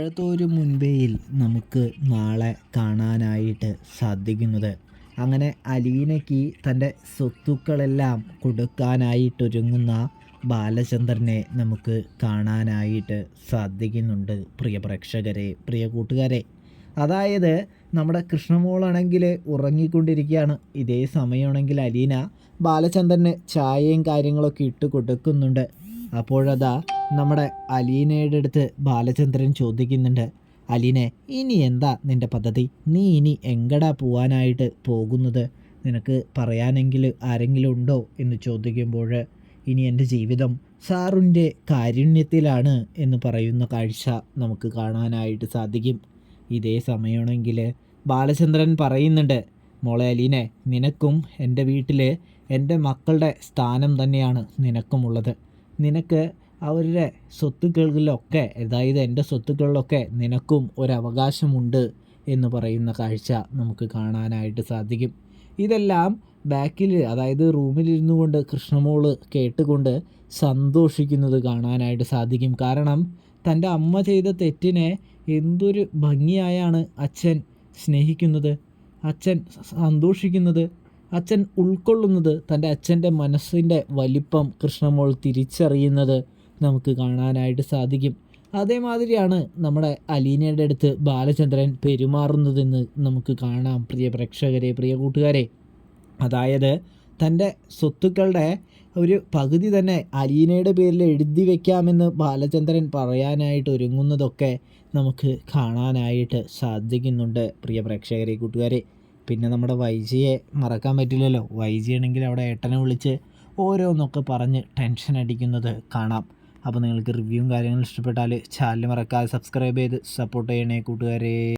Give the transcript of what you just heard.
ഒരു മുൻപേയിൽ നമുക്ക് നാളെ കാണാനായിട്ട് സാധിക്കുന്നത്. അങ്ങനെ അലീനയ്ക്ക് തന്റെ സ്വത്തുക്കളെല്ലാം കൊടുക്കാനായിട്ടൊരുങ്ങുന്ന ബാലചന്ദ്രനെ നമുക്ക് കാണാനായിട്ട് സാധിക്കുന്നുണ്ട് പ്രിയ പ്രേക്ഷകരെ പ്രിയ കൂട്ടുകാരെ. അതായത് നമ്മുടെ കൃഷ്ണമോളാണെങ്കിൽ ഉറങ്ങിക്കൊണ്ടിരിക്കുകയാണ്. ഇതേ സമയമാണെങ്കിൽ അലീന ബാലചന്ദ്രന് ചായയും കാര്യങ്ങളൊക്കെ ഇട്ട് കൊടുക്കുന്നുണ്ട്. അപ്പോഴതാ നമ്മുടെ അലീനയുടെ അടുത്ത് ബാലചന്ദ്രൻ ചോദിക്കുന്നുണ്ട് അലീനെ ഇനി എന്താ നിന്റെ പദ്ധതി? നീ ഇനി എങ്കടാ പോവാനായിട്ട് പോകുന്നത്? നിനക്ക് പറയാനെങ്കിൽ ആരെങ്കിലും ഉണ്ടോ? എന്ന് ചോദിക്കുമ്പോൾ ഇനി എന്റെ ജീവിതം സാറിന്റെ കാരുണ്യത്തിലാണ് എന്ന് പറയുന്ന കാഴ്ച നമുക്ക് കാണാനായിട്ട് സാധിക്കും. ഇതേ സമയമാണെങ്കിൽ ബാലചന്ദ്രൻ പറയുന്നുണ്ട് മോളെ അലീനെ നിനക്കും എന്റെ വീട്ടിൽ എന്റെ മക്കളുടെ സ്ഥാനം തന്നെയാണ് നിനക്കുമുള്ളത്. നിനക്ക് അവരുടെ സ്വത്തുക്കളിലൊക്കെ അതായത് എന്റെ സ്വത്തുക്കളിലൊക്കെ നിനക്കും ഒരവകാശമുണ്ട് എന്ന് പറയുന്ന കാഴ്ച നമുക്ക് കാണാനായിട്ട് സാധിക്കും. ഇതെല്ലാം ബാക്കിൽ അതായത് റൂമിലിരുന്നു കൊണ്ട് കൃഷ്ണമോൾ കേട്ടുകൊണ്ട് സന്തോഷിക്കുന്നത് കാണാനായിട്ട് സാധിക്കും. കാരണം തന്റെ അമ്മ ചെയ്ത തെറ്റിനെ എന്തൊരു ഭംഗിയായാണ് അച്ഛൻ സ്നേഹിക്കുന്നത് അച്ഛൻ സന്തോഷിക്കുന്നത് അച്ഛൻ ഉൾക്കൊള്ളുന്നത് തന്റെ അച്ഛന്റെ മനസ്സിന്റെ വലിപ്പം കൃഷ്ണമോൾ തിരിച്ചറിയുന്നത് നമുക്ക് കാണാനായിട്ട് സാധിക്കും. അതേമാതിരിയാണ് നമ്മുടെ അലീനയുടെ അടുത്ത് ബാലചന്ദ്രൻ പെരുമാറുന്നതെന്ന് നമുക്ക് കാണാം പ്രിയ പ്രേക്ഷകരെ പ്രിയ കൂട്ടുകാരെ. അതായത് തന്റെ സ്വത്തുക്കളുടെ ഒരു പകുതി തന്നെ അലീനയുടെ പേരിൽ എഴുതി വയ്ക്കാമെന്ന് ബാലചന്ദ്രൻ പറയാനായിട്ട് ഒരുങ്ങുന്നതൊക്കെ നമുക്ക് കാണാനായിട്ട് സാധിക്കുന്നുണ്ട് പ്രിയ പ്രേക്ഷകരെ കൂട്ടുകാരെ. പിന്നെ നമ്മുടെ വൈജിയെ മറക്കാൻ പറ്റില്ലല്ലോ. വൈജിയാണെങ്കിൽ അവിടെ ഏട്ടനെ വിളിച്ച് ഓരോന്നൊക്കെ പറഞ്ഞ് ടെൻഷൻ അടിക്കുന്നത് കാണാം. അപ്പോൾ നിങ്ങൾക്ക് റിവ്യൂവും കാര്യങ്ങളും ഇഷ്ടപ്പെട്ടാൽ ചാനൽ മറക്കാതെ സബ്സ്ക്രൈബ് ചെയ്ത് സപ്പോർട്ട് ചെയ്യണേ കൂട്ടുകാരെ.